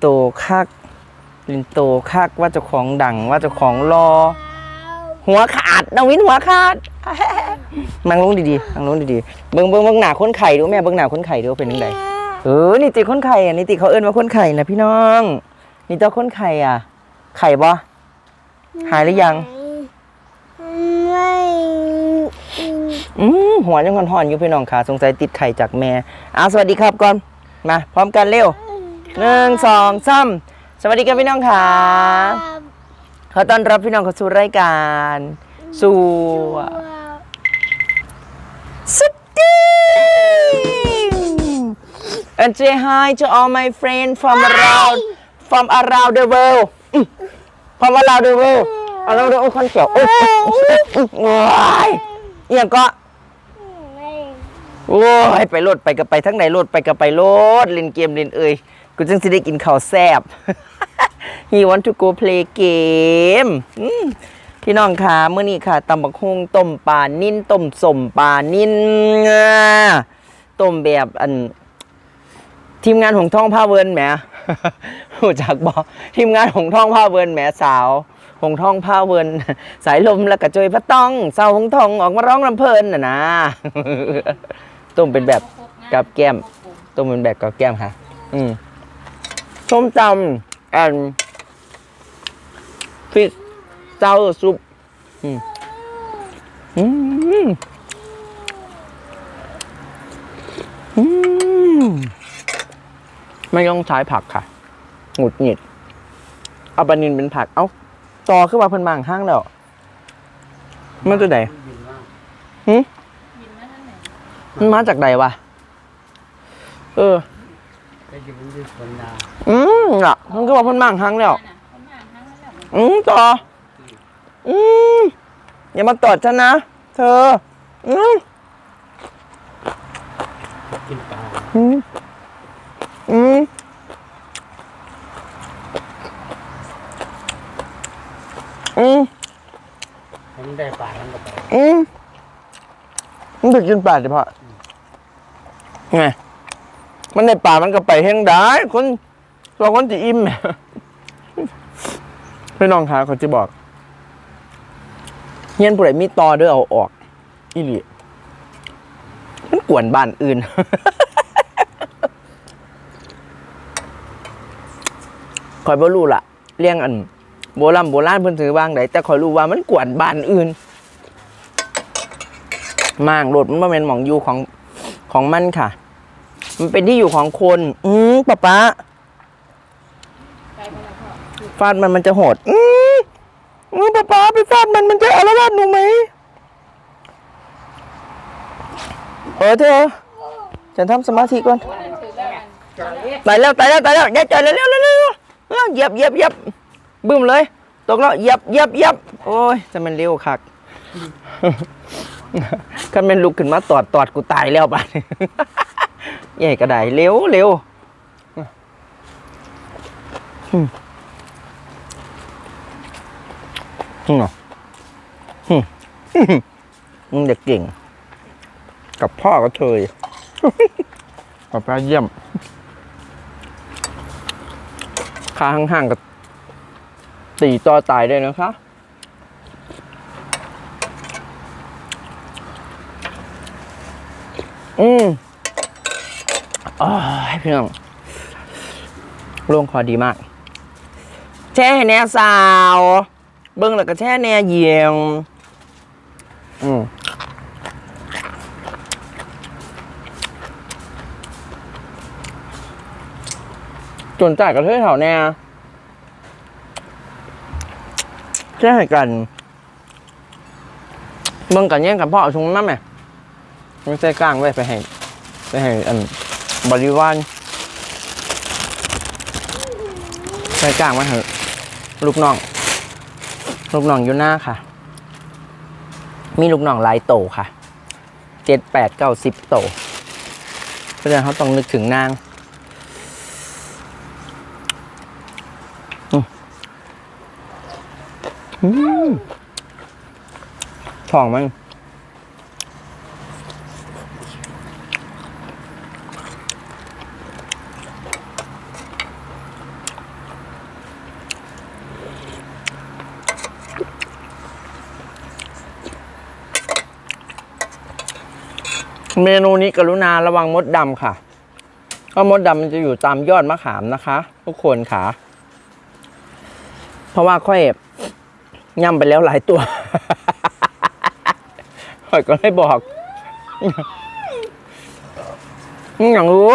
โตคักลินโตคักว่าเจ้าของดังว่าเจ้าของรอ หัวขาดน้องวินหัวขาดนั่งลงดีๆนั่งลงดีๆเบิ่งเบิ่งเบิ่งหน้าคนไข่ดูแม่เบิ่งหน้าคนไข่ดูเป็นยังไงเออนี่ติคนไข่อะนี่ติเขาเอิ้นว่าคนไข่นะพี่น้อง นี่เจ้าคนไข่อะ ไข่บ่หายหรือยังไม่อืมหัวยังห่อนๆอยู่พี่น้องค่ะสงสัยติดไข่จากแม่เอาสวัสดีครับก่อนมาพร้อมกันเร็ว หนึ่งสองสามสวัสดีครับพี่น้องค่ะขอต้อนรับพี่น้องเข้าสู่รายการสู่ Sitting and say hi to all my friends from around from around the world อืม from around the world เอาเราดูคนเขียวโอ๊ยโอ้ยเอียงก็โอ้ยไปโลดไปกับไปทั้งไหนโลดไปกับไปโลดเล่นเกมเล่นเอ่ย กูจังสิได้กินข้าวแซ่บ He want to go play game อืมพี่น้องค่ะเมื่อนี้ค่ะตำบักฮุงต้มปลานิ่นต้มสมปลานิ่นต้มแบบอัน ทีมงานของท่องผ้าเวิร์นแหมรู้จักบอกทีมงานของท่องผ้าเวิร์นแหมสาวหงท่องผ้าเวิร์นสายลมแล้วก็จยพระต้องสาวหงทองออกมาร้องลำเพลินน่ะนะต้มเป็นแบบกับแก้มต้มเป็นแบบกับแก้มค่ะ อืม ส้มตำแอนฟิชเจ้าซุปอืมอืมอืมไม่ต้องใช้ผักค่ะ หงุดหงิดเอาปลานินเป็นผัก เอ้าต่อขึ้นมาเพิ่นมางห้างแล้วมันตัวไหนหืมมันมาจากไหนวะ เออ ไปกินมันที่สวนนาอืมอะมันก็บอกเพิ่นมางห้างแล้วอืมต่อ อืมอย่ามาตอดฉันนะ เธอ อืมกินปลาอืมอืมอืมให้มันได้ปลามันก็ไปอืมมันถึงกินปลาเฉพาะไง มันในป่ามันก็ไปแห้งได้คนเราคนจะอิ่มแหมพี่น้องคะเขาจะบอกเฮียนผู้ใดมีตอเด้อเอาออกอีหลีมันกวนบ้านอื่น คอยบ่รู้ล่ะเลี้ยงอัน โบราณโบราณเพิ่นถือวางไดแต่คอยรู้ว่ามันกวนบ้านอื่น มากรถมันบ่แม่นหมองอยู่ของของมันค่ะ มันเป็นที่อยู่ของคน อืมป๊าป๊าฟาดมันมันจะโหด อืมอืมป๊าป๊าไปฟาดมันมันจะอารวาสหนูไหมเออเธอฉันทำสมาธิก่อนตายแล้วตายแล้วตายแล้วอย่าจเร็วเร็วเร็วเร็วเร็วเหยียบเหยียบเหยียบบึ้มเลยตกแล้วเหยียบเหยียบเหยียบโอ้ยจะมันเร็วคักคันเป็นลุกขึ้นมาตอดตอดกูตายแล้วบ้าน ใหญ่กระไดเร็วเร็วอืมอืมอืมมึงเด็กเก่ง กับพ่อก็เธยกับพ่อเยี่ยมขาห่างๆกับตีต่อตายได้นะคะอืม อ๋อพี่อน้องลงคอดีมาก แช่ให้แน่สาว เบิ้งแล้วก็แช่แน่เยียง อืมจนจ่ายกระเทยแถวแน่แช่ให้กันเบิ้งกันแย่งกันพ่อเอาชุงมาไหมไม่ใช่กลางไว้ไปให้ ไปให้อัน บริวารใช้กลางไว้เถอะลูกน้อง ลูกน้องอยู่หน้าค่ะ มีลูกน้องหลายโตค่ะเจ็ดแปดเก้าสิบโตเพราะฉะนั้นเขาต้องนึกถึงนางอืมอืมช่องมัน เมนูนี้กรุณาระวังมดดำค่ะ เพราะมดดำมันจะอยู่ตามยอดมะขามนะคะ ทุกคนค่ะ เพราะว่าค่อยย่ำไปแล้วหลายตัวค่อยก็เลยบอกอย่างรู้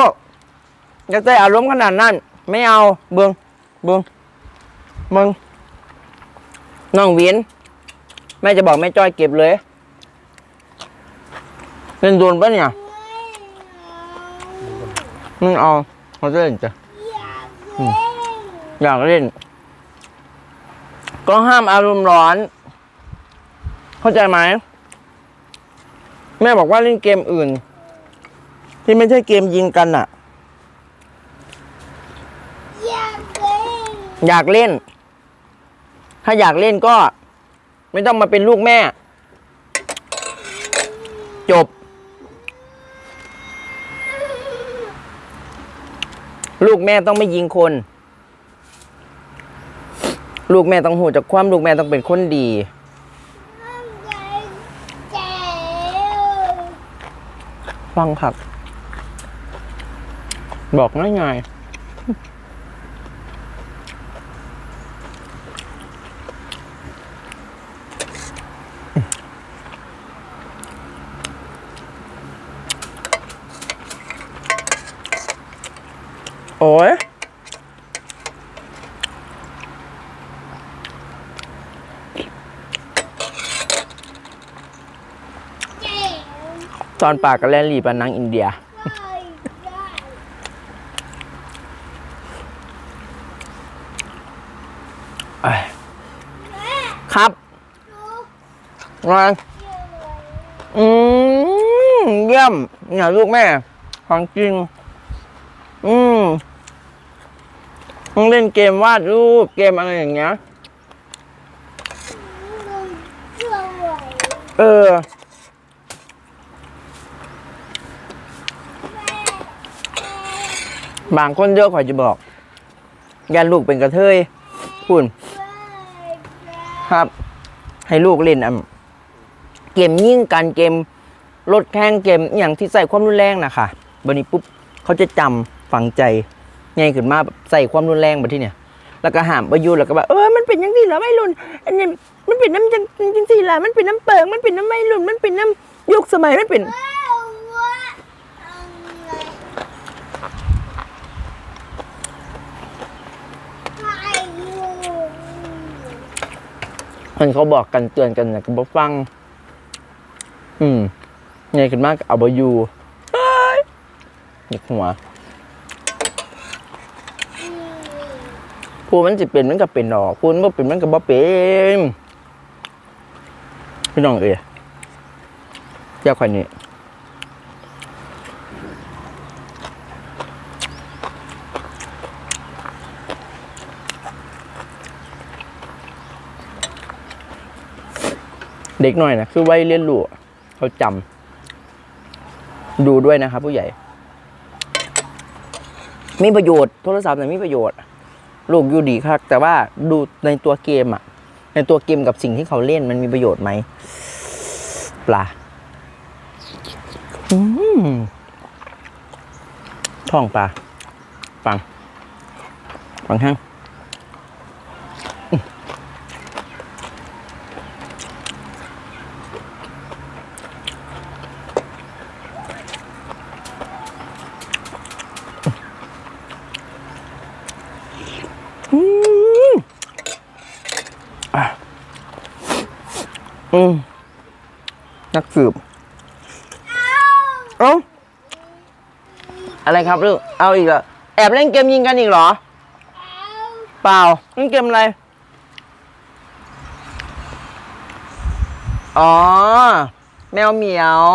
จะใจอารมณ์ขนาดนั้น ไม่เอาเบิงเบิงเบิงน้องเวียนแม่จะบอกแม่จ้อยเก็บเลย เล่นโดนปะเนี่ยมึงเอาเขาจะเล่นจ้ะอืมอยากเล่น ก็ห้ามอารมณ์ร้อน เข้าใจไหม แม่บอกว่าเล่นเกมอื่น ที่ไม่ใช่เกมยิงกันอะอยากเล่น ถ้าอยากเล่นก็ ไม่ต้องมาเป็นลูกแม่ จบ ลูกแม่ต้องไม่ยิงคน ลูกแม่ต้องหูจากความลูกแม่ต้องเป็นคนดี ฟังครับ บอกง่ายๆ โอ้ย ตอนปากกับแลนลีปานังอินเดียเอ้ยครับมาอืมเยี่ยมเนี่ยลูกแม่ ของจริง อืมต้องเล่นเกมวาดรูปเกมอะไรอย่างเงี้ย เออ บางคนเยอะขอยจะบอกยันลูกเป็นกระเทยคุณครับ ให้ลูกเล่นอะเกมยิ่งกันเกมรถแข่งเกมอย่างที่ใส่ความรุนแรงนะคะบันนี้ปุ๊บเขาจะจำฝังใจไงขึ้นมาแบบใส่ความรุนแรงมาที่เนี่ย แล้วก็ห้ามประยุทธ์แล้วก็แบบเออมันเป็นยังที่เหรอไม่รุนอันนี้มันเป็นน้ำจังจังสี่ละมันเป็นน้ำเปิงมันเป็นน้ำไม่รุนมันเป็นน้ำยุคสมัยมันเป็น มันเขาบอกกันเตือนกันนะก็บ่ฟัง อืมไงขึ้นมากเอาบอยู่เฮ้ยหยิกหัวพูมันจะเป็นมันก็เป็นดอกพูมันบ่เป็นมันก็บ่เป็นพี่น้องเอ๋ยเจ้าคนนี้ เด็กหน่อยนะคือไว้เรียนรู้เขาจำดูด้วยนะครับ ผู้ใหญ่ มีประโยชน์โทรศัพท์เนี่ยมีประโยชน์ ลูกอยู่ดีครับแต่ว่าดูในตัวเกมอะในตัวเกมกับสิ่งที่เขาเล่นมันมีประโยชน์ไหมปลาท้องปลาฟังฟังห้างอืมอะ อืมนักสืบ เอ้า อะไรครับลูก เอาอีกเหรอ แอบเล่นเกมยิงกันอีกเหรอ เปล่าเล่นเกมอะไร อ๋อ แมวเหมียว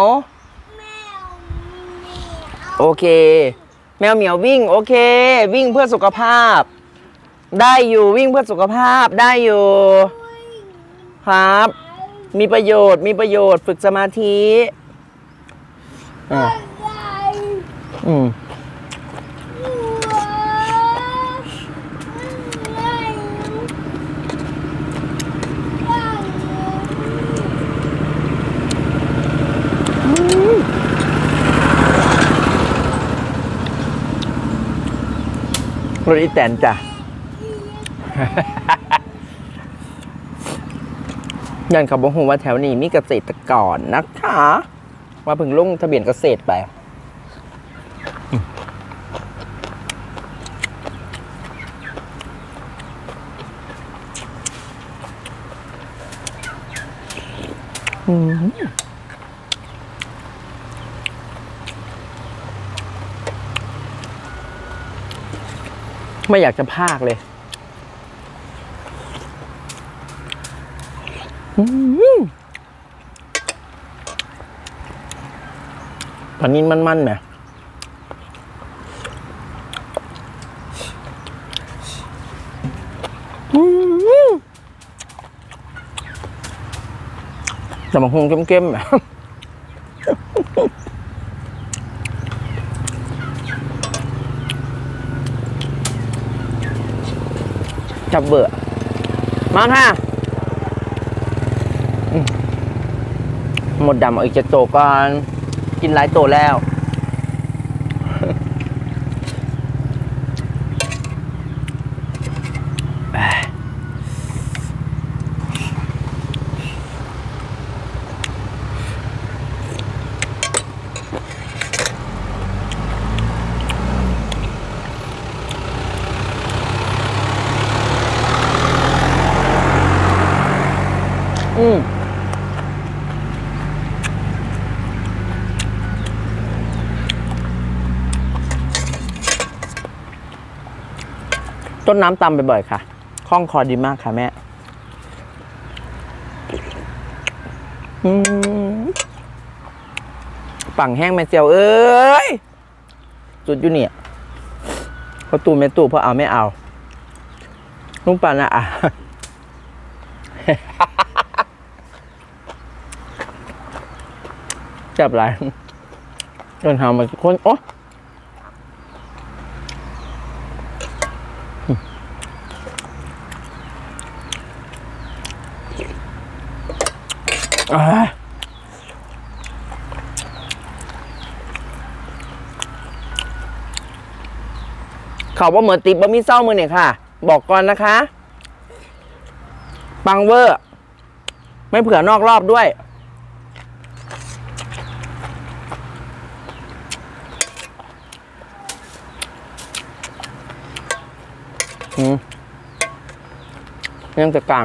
โอเค แมวเหมียววิ่ง โอเค วิ่งเพื่อสุขภาพ ได้อยู่วิ่งเพื่อสุขภาพได้อยู่ ครับ มีประโยชน์ มีประโยชน์ ฝึกสมาธิอ่าอืมรถอีแตนจ้ะ ยันเขาบอกว่าแถวนี้มีเกษตรกรนะคะว่าเพิ่งลงทะเบียนเกษตรไปอืมไม่อยากจะพากเลยอืม ปลานินมันๆไหมอืมแต่มันคงเข้มๆแบบจับเบื่อมาค่ะอืม หมดดำเอาอีกจะโตก่อน กินหลายโตแล้ว อืม ต้นน้ำตำบ่อยๆค่ะคล่องคอดีมากค่ะแม่อืมปั่งแห้งแม่เจียวเอ้ยจุดอยู่เนี่ยพอตูแม่ตู่พอเอาไม่เอาลุงปันะอะจับไรเดินทางมาคนโอ้ เขาว่าเหมือนติบบะมี่เศร้ามือเนี่ยค่ะ บอกก่อนนะคะ ปังเวอร์ ไม่เผื่อนอกรอบด้วย อืมยังจะกลาง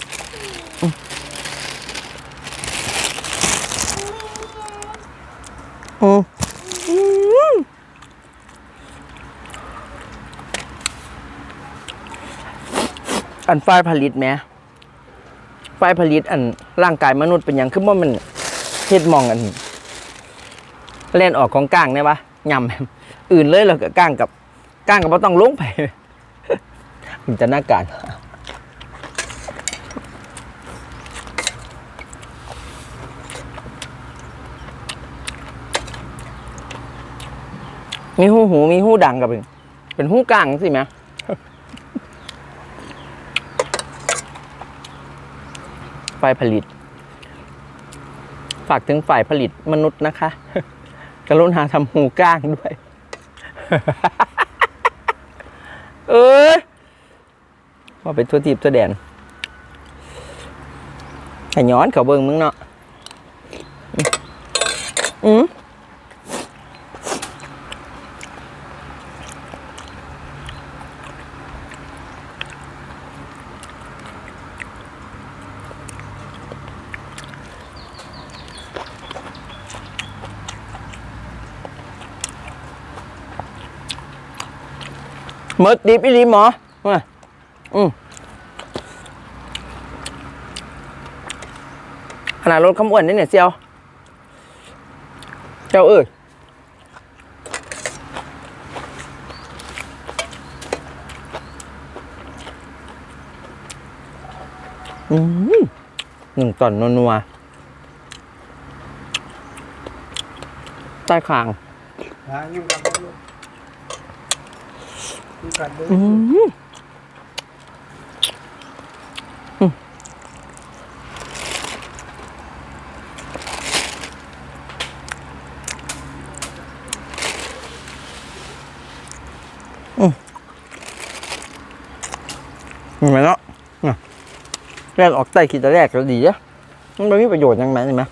อันไฟผลิตไหมไฟผลิตอันร่างกายมนุษย์เป็นอย่างคือว่ามันเฮ็ดมองอันเล่นออกของก้างเนี่ยปะยำอื่นเลยแล้วก็ก้างกับก้างกับว่าต้องลงไปมันจะน่าการมีหูหูมีหูดังกับเป็นเป็นหูกลางสิไหม ฝ่ายผลิต ฝากถึงฝ่ายผลิตมนุษย์นะคะ กรุณาทำหูกลางด้วย เออว่าไปทั่วทีบทั่วแดนแต่ย้อนเขาเบิ่งมึงเนาะอืม มดดิบอีหลีหมอมาอืมขนาดรถขมอ้วนนี่เนี่ยเซียว เจ้าเอ้ยอืมหนึ่งตอนนัวใต้คาง หายุ่งกันบ่ลูกยุ่งกันเด้ออืมอืมเห็นไหมเนาะน่ะแรกออกไตขีดแต่แรกก็ดีอะมันไม่มีประโยชน์ยังไงเห็นไหม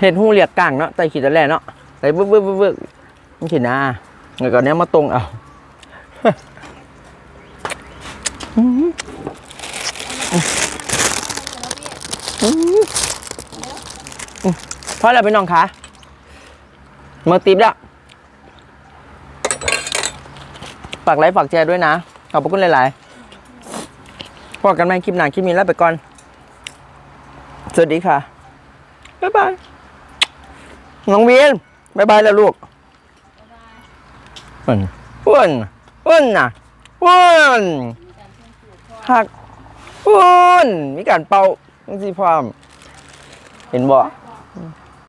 เห็ดหูเรียกกลางเนาะไตขีดแต่แรกเนาะ ไตบึ้บบึ้บบึ้บบึ้บมันขีดหน้าเดี๋ยวก่อนเนี้ยมาตรงเอาอืมอืมอืมพอแล้วพี่น้องคะเมื่อตีบแล้วฝากไลค์ฝากแชร์ด้วยนะ ขอบพระคุณหลายๆพอกันใหม่คลิปหน้าคลิปนี้แล้วไปก่อน สวัสดีค่ะ บ๊ายบาย น้องเวียน บ๊ายบายแล้วลูกอ้วนอ้วนอ้วนน่ะอ้วนหักอ้วนมีการเป่าจังสิพร้อม เห็นบ่